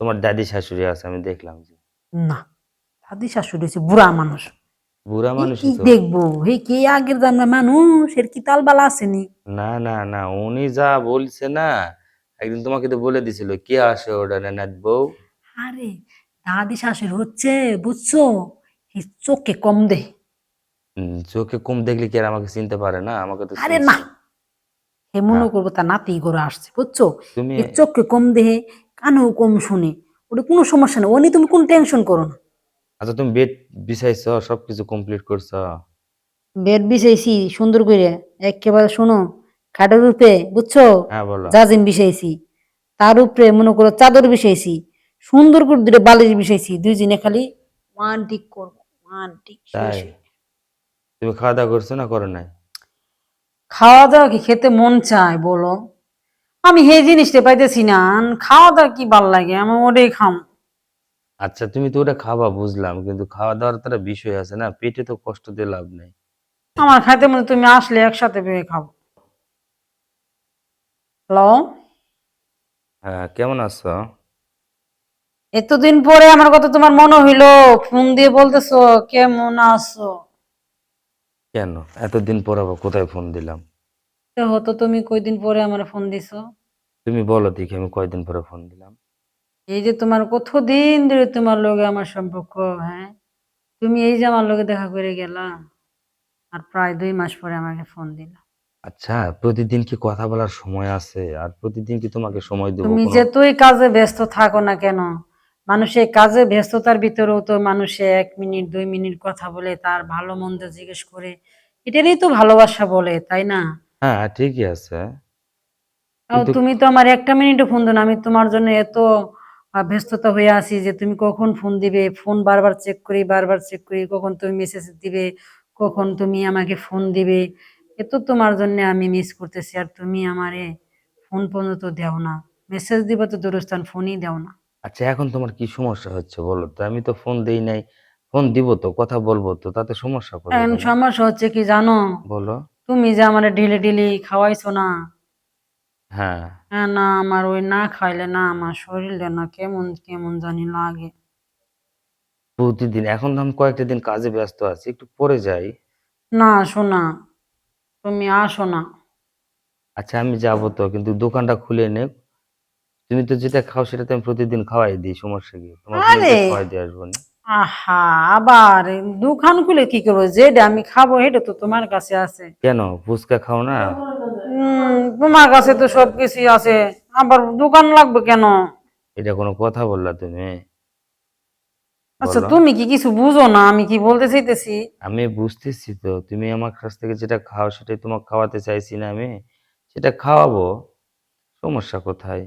তোমার দাদি শাশুড়ি আছে আমি দেখলাম যে। না দাদি শাশুড়ি হচ্ছে বুড়া মানুষ। বুড়া মানুষ কি দেখব? হে কি আগের জানা মানুষ এর কি তালবালা আসেনি? না না না উনি যা বলছে না একদিন তোমাকে তো বলে দিছিল কে আসে ওটা নেনাথ বউ? আরে দাদি শাশুড়ি হচ্ছে বুঝছ? চোখে কম দে চোখে কম দেখলে কি আর আমাকে চিনতে পারে না? আমাকে তো আরে না। হে মনে। করব তার নাতি করে আসছে বুঝছ? তুমি চোখে কম দেহে কানেও কম শুনে। ওটা কোনো সমস্যা নেই। ও নিয়ে তুমি কোনো টেনশন করো না। আচ্ছা তুমি বেড বিছাইছো সবকিছু কমপ্লিট করছ। বেড বিছাইছি সুন্দর করে। একেবারে শোনো খাটের উপরে বুঝছ? হ্যাঁ বলো। জাজিম বিছাইছি। তার উপরে মনে করো চাদর বিছাইছি। সুন্দর করে দুটো বালিশ বিছাইছি। দুইজনে খালি ওয়ান টিক করব ওয়ান টিক তাই? তুমি খাওয়া দাওয়া করছ না করো নাই? খাওয়া দাওয়া কি খেতে মন চায় বলো? আমি সেই জিনিসটা পাইতেছি না। খাওয়া দাওয়া কি ভালো লাগে? আমি ওটাই খাম। আচ্ছা তুমি তো ওটা খাবা বুঝলাম। কিন্তু খাওয়া দাওয়ার তো একটা বিষয় আছে না পেটে তো কষ্ট দিয়ে লাভ নেই। আমার খাইতে মনে তুমি আসলে একসাথে পেয়ে খাব হ্যালো? হ্যাঁ কেমন আছো? এতদিন পরে আমার কথা তোমার মনে হইল ফোন দিয়ে বলতেছো কেমন আছো? কেন? এতদিন পর আবার কোথায় ফোন দিলাম? তো হতো তুমি কয়দিন পরে আমার ফোন দিছো? তুমি বলো দেখি আমি কয়দিন পরে ফোন দিলাম? এই যে তোমার কতদিন ধরে তোমার লগে আমার সম্পর্ক হ্যাঁ? তুমি এই যে আমার লগে দেখা করে গেলা আর প্রায় দুই মাস পরে আমাকে ফোন দিলা। আচ্ছা প্রতিদিন কি কথা বলার সময় আছে? আর প্রতিদিন কি তোমাকে সময় দেবো তুমি কোনো- যেতই কাজে ব্যস্ত থাকো না কেন? মানুষের কাজে ব্যস্ততার ভিতরেও তো মানুষে এক মিনিট দুই মিনিট কথা বলে তার ভালো মন্দ জিজ্ঞেস করে এটারই তো ভালোবাসা বলে তাই না? হ্যাঁ ঠিকই আছে। কিন্তু- তুমি তো আমার একটা মিনিটও ফোন দাও না আমি তোমার জন্য এত ব্যস্ততা হয়ে আছি যে তুমি কখন ফোন দিবে? ফোন বারবার চেক করি বারবার চেক করি কখন তুমি মেসেজ দিবে? কখন তুমি আমাকে ফোন দিবে? এ তো তোমার জন্য আমি মিস করতেছি আর তুমি আমারে ফোন পর্যন্ত দেও না। মেসেজ দিবে তো দূরস্থান ফোনই দেও না। আচ্ছা এখন তোমার কি সমস্যা হচ্ছে বলো তো? আমি তো ফোন দেই নাই ফোন দিব তো কথা বলব তো তাতে সমস্যা করবে এখন কেন? সমস্যা হচ্ছে কি জানো? বলো। তুমি যে আমার ঢিলে ঢিলে খাওয়াইছো না? হ্যাঁ। হ্যাঁ না আমার ওই না খাইলে না আমার শরীরে না কেমন কেমন জানি লাগে। প্রতিদিন এখন তো আমি কয়েকটা দিন কাজে ব্যস্ত আছি একটু পরে যাই। না শোনা তুমি আসো না। আচ্ছা আমি যাব তো কিন্তু দোকানটা খুলে নে তুমি তো যেটা খাও সেটা তো আমি প্রতিদিন খাওয়াই দিই সমস্যা কি? তোমার আরে! খাওয়াই দিয়ে আসব না। আহা আবার দোকান খুলে কি করব? যেটা আমি খাব সেটা তো তোমার কাছে আছে। কেন? ফুচকা খাও না? উম, তোমার কাছে তো সবকিছুই আছে। আবার দোকান লাগবে কেন? এটা কোনো কথা বললা তুমি? আচ্ছা বলো। তুমি কি কিছু বুঝো না? আমি কি বলতে চাইতেছি? আমি বুঝতেছি তো। তুমি আমার কাছ থেকে যেটা খাও সেটাই তোমাকে খাওয়াতে চাইছি না আমি। সেটা খাওয়াবো। সমস্যা কোথায়?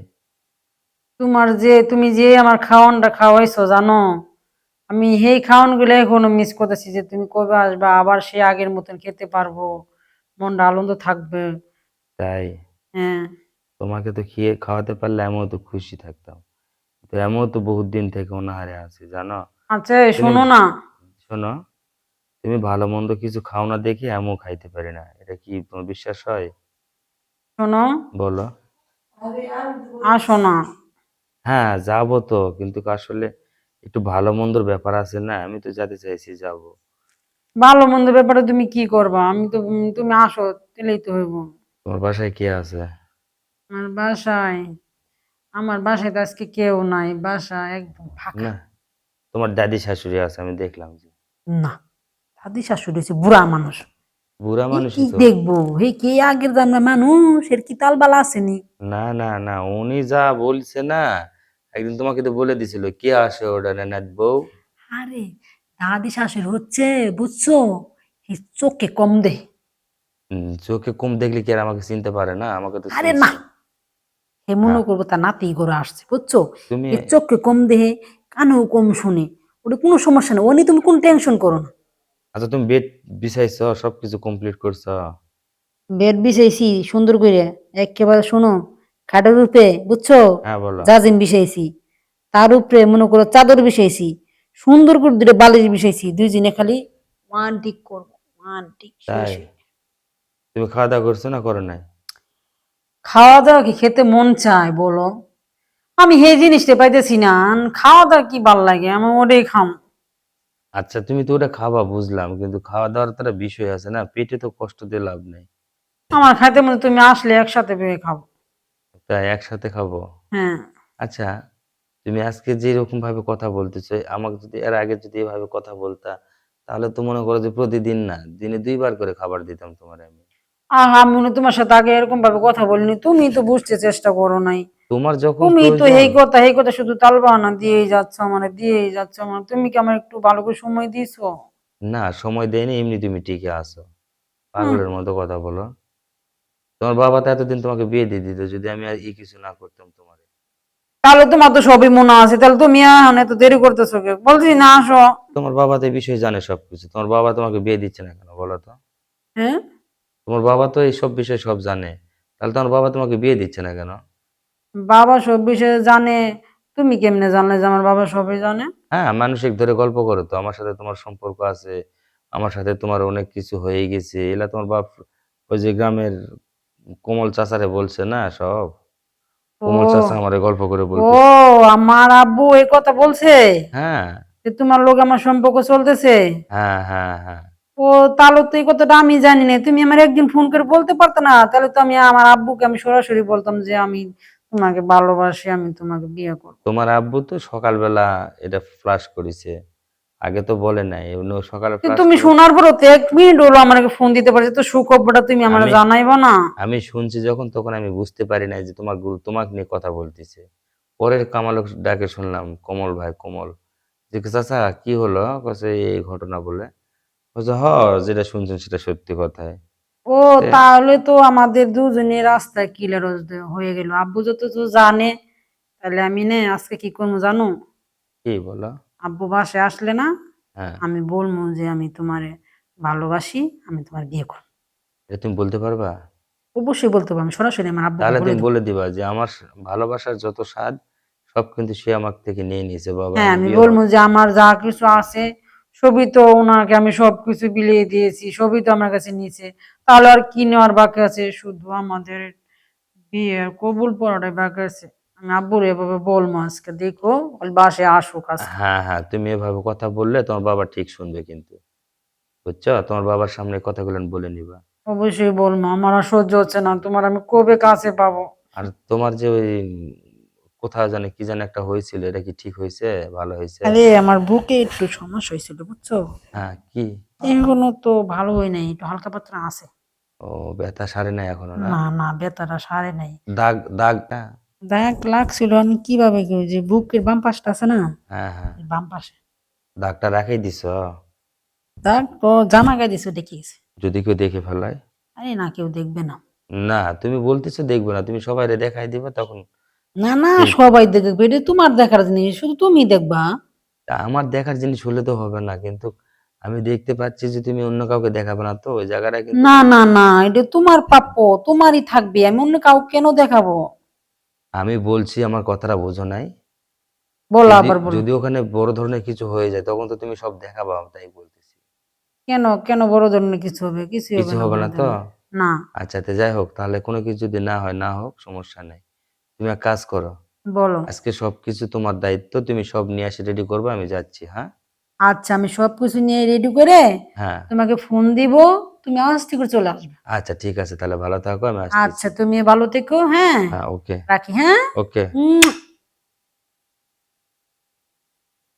তোমার যে তুমি যে আমার খাওয়ানটা খাওয়াইছো জানো? আমি সেই খাওয়ানগুলো এখনও মিস করতেছি যে তুমি কবে আসবা আবার সে আগের মতন খেতে পারব মনটা আনন্দ থাকবে। তাই? হ্যাঁ। তোমাকে তো খেয়ে খাওয়াতে পারলে আমিও তো খুশি থাকতাম। তো আমিও তো বহুত দিন থেকে অনাহারে আছি জানো? আচ্ছা শোনো না। শোনো তুমি ভালো মন্দ কিছু খাও না দেখে আমিও খাইতে পারি না। এটা কি তোমার বিশ্বাস হয়? শোনো। বলো। আসো না। হ্যাঁ যাব তো কিন্তু আসলে একটু ভালো মন্দর ব্যাপার আছে না? আমি তো যেতে চাইছি যাব। ভালো মন্দ ব্যাপারে তুমি কি করবা? আমি তো তুমি আসো তাহলেই তো হইব। তোমার বাসায় কে আছে? আমার বাসায় আমার বাসায় তো আজকে কেউ নাই। বাসা একদম ফাঁকা। না তোমার দাদি শাশুড়ি আছে আমি দেখলাম যে। না দাদি শাশুড়ি হচ্ছে বুড়া মানুষ। বুড়া মানুষ কি দেখব? হে কি আগের জানা মানুষ এর কি তালবালা আসেনি? না না না উনি যা বলছে না একদিন তোমাকে তো বলে দিছিল কে আসে ওটা নেনাথ বউ? আরে দাদি শাশুড়ি হচ্ছে বুঝছ? এই চোখে কম দে। চোখে কম দেখলে কি আর আমাকে চিনতে পারে না? আমাকে তো আরে না। হে মনে। করব তার নাতি করে আসছে বুঝছ? তুমি চোখে কম দেহে কানেও কম শুনে। ওটা কোনো সমস্যা নেই। ও নিয়ে তুমি কোনো টেনশন করো না। আচ্ছা তুমি বেড বিছাইছো সবকিছু কমপ্লিট করছ? বেড বিছাইছি সুন্দর করে। একেবারে শোনো খাটের উপরে বুঝছ? হ্যাঁ জাজিম বিছাইছি তার উপরে মনে করো চাদর বিছাইছি সুন্দর করে দুটো বালিশ বিছাইছি দুইজনে খালি ওয়ান টিক করব ওয়ান টিক তাই? তুমি খাওয়া দাওয়া করছ না করো নাই? খাওয়া দাওয়া কি খেতে মন চায় বলো? আমি সেই জিনিসটা পাইতেছি না খাওয়া দাওয়া কি ভালো লাগে? আমি ওটাই খাম। আচ্ছা তুমি তো ওটা খাবা বুঝলাম কিন্তু খাওয়া দাওয়ার তো একটা বিষয় আছে না পেটে তো কষ্ট দিয়ে লাভ নেই। আমার খাইতে মধ্যে তুমি আসলে একসাথে পেয়ে খাব তাই একসাথে খাব? হ্যাঁ। আচ্ছা তুমি আজকে যে রকম ভাবে কথা বলতেছো আমাকে যদি এর আগে যদি এভাবে কথা বলতা তাহলে তো মনে করো যে প্রতিদিন না দিনে দুইবার করে খাবার দিতাম তোমার আমি। আহা আমি মনে তোমার সাথে আগে এরকম ভাবে কথা বলিনি তুমি তো বুঝতে চেষ্টা করো নাই। তোমার যখন তুমি তো এই কথা এই কথা শুধু তালবাহানা দিয়েই যাচ্ছ মানে দিয়েই যাচ্ছ মানে তুমি কি আমার একটু ভালো করে সময় দিয়েছ? না সময় দেয়নি এমনি তুমি টিকে আছো। পাগলের মতো কথা বলো। তোমার বাবা তো এতদিন তোমাকে বিয়ে দিয়ে দিত যদি আমি আর ই কিছু না করতাম তোমার। তাহলে তোমার তো সবই মনে আছে তাহলে তুমি এখন এত দেরি করতেছো কে বলছি না আসো। তোমার বাবা তো এই বিষয়ে জানে সবকিছু তোমার বাবা তোমাকে বিয়ে দিচ্ছে না কেন বলো তো? হ্যাঁ? তোমার বাবা তো এই সব বিষয়ে সব জানে তাহলে তোমার বাবা তোমাকে বিয়ে দিচ্ছে না কেন? বাবা সব বিষয়ে জানে তুমি কেমনে জানলে যে আমার বাবা সবই জানে? হ্যাঁ মানসিক ধরে গল্প করো তো আমার সাথে তোমার সম্পর্ক আছে আমার সাথে তোমার অনেক কিছু হয়ে গেছে এলা তোমার বাপ ওই যে গ্রামের কোমল চাচারে বলছে না সব। কোমল চাচা আমারে গল্প করে ও আমার আব্বু এই কথা বলছে? হ্যাঁ। যে তোমার লোক আমার সম্পর্ক চলতেছে? হ্যাঁ হ্যাঁ হ্যাঁ। ও তাহলে তো এই কথাটা আমি জানি না। তুমি আমার একদিন ফোন করে বলতে পারতে না তাহলে তো আমি আমার আব্বুকে আমি সরাসরি বলতাম যে আমি তোমাকে ভালোবাসি আমি তোমাকে বিয়ে করব। তোমার আব্বু তো সকালবেলা এটা ফ্লাশ করেছে। আগে তো বলে নাই উনি সকালে তুমি শোনার পরও তো এক মিনিট হলো আমাকে ফোন দিতে পারছে তো সুখবরটা তুমি আমার আমি- জানাইবা না। আমি শুনছি যখন তখন আমি বুঝতে পারি নাই যে তোমার গুরু তোমাকে নিয়ে কথা বলতেছে। পরে কামাল ডাকে শুনলাম কমল ভাই কমল। যে চাচা কি হলো? কছে এই ঘটনা বলে। বলছে হ যেটা শুনছেন সেটা সত্যি কথাই ও তাহলে তো আমাদের দুজনের রাস্তায় কিলার হয়ে গেল। আব্বু যত তো জানে তাহলে আমি নে আজকে কি করব জানো? কি বলো? আব্বু বাসে আসলে না হ্যাঁ। আমি বলব যে আমি তোমারে ভালোবাসি আমি তোমার বিয়ে করব। এটা তুমি বলতে পারবা? অবশ্যই বলতে পারব আমি সরাসরি আমার আব্বু তাহলে তুমি বলে দিবা যে আমার ভালোবাসার যত স্বাদ সব কিন্তু সে আমার থেকে নিয়ে নিয়েছে বাবা হ্যাঁ আমি আমি বলব যে আমার যা কিছু আছে সবই তো ওনাকে আমি সবকিছু বিলিয়ে দিয়েছি সবই তো আমার কাছে নিয়েছে। তাহলে আর কি নেওয়ার বাকি আছে? শুধু আমাদের বিয়ের কবুল পড়াটাই বাকি আছে। আমি আব্বুর এভাবে বলব আজকে দেখো বাসে আসুক আজকে। হ্যাঁ হ্যাঁ তুমি এভাবে কথা বললে তোমার বাবা ঠিক শুনবে কিন্তু। বুঝছ? তোমার বাবার সামনে কথাগুলো বলে নিবা। অবশ্যই বলব আমার আর সহ্য হচ্ছে না তোমার আমি কবে কাছে পাবো? আর তোমার যে ওই কোথাও জানে কি জানে একটা হয়েছিল এটা কি ঠিক হয়েছে? ভালো হয়েছে? আরে আমার বুকে একটু সমস্যা হয়েছিল বুঝছ? হ্যাঁ কি? এখনও তো ভালো হয় নাই একটু হালকা পাতলা আছে। ও ব্যথা সারে নাই এখনও না? না না বেতাটা সারে নাই। দাগ দাগটা দাগ লাগছিল কীভাবে যে বুকের বাম পাশটা আছে না? হ্যাঁ হ্যাঁ। বাম পাশে। দাগটা রাখাই দিছ? দাগ তো জামা গায়ে দিছে দেখে গেছে। যদি কেউ দেখে ফেলায়? আরে না কেউ দেখবে না। না তুমি বলতেছো দেখবে না তুমি দেখাই দিবে তখন না না সবাই দেখবে এটা তোমার দেখার জিনিস শুধু তুমি দেখবা। আমার দেখার জিনিস হলে তো হবে না কিন্তু আমি দেখতে পাচ্ছি যে তুমি অন্য কাউকে দেখাবে না তো ওই জায়গাটা না না না এটা তোমার প্রাপ্য তোমারই থাকবে আমি অন্য কাউকে কেন দেখাবো? আমি বলছি আমার কথাটা বোঝো নাই। বলো যদি- আবার বলো। যদি ওখানে বড় ধরনের কিছু হয়ে যায় তখন তো তুমি সব দেখাবা তাই বলতেছি। কেন? কেন বড় ধরনের কিছু হবে? কিছু কিছু হবে না তো? না। আচ্ছা তো যাই হোক তাহলে কোনো কিছু যদি না হয় না হোক সমস্যা নেই। তুমি এক কাজ করো। বলো। আজকে সবকিছু তোমার দায়িত্ব তুমি সব নিয়ে এসে রেডি করবে আমি যাচ্ছি হ্যাঁ? আচ্ছা আমি সবকিছু নিয়ে রেডি করে হ্যাঁ। তোমাকে ফোন দিব তুমি আস্তে করে চলে আসবে। আচ্ছা ঠিক আছে তাহলে ভালো থাকো আমি আচ্ছা তুমি ভালো থেকো হ্যাঁ। হ্যাঁ ওকে। রাখি হ্যাঁ? ওকে। উম,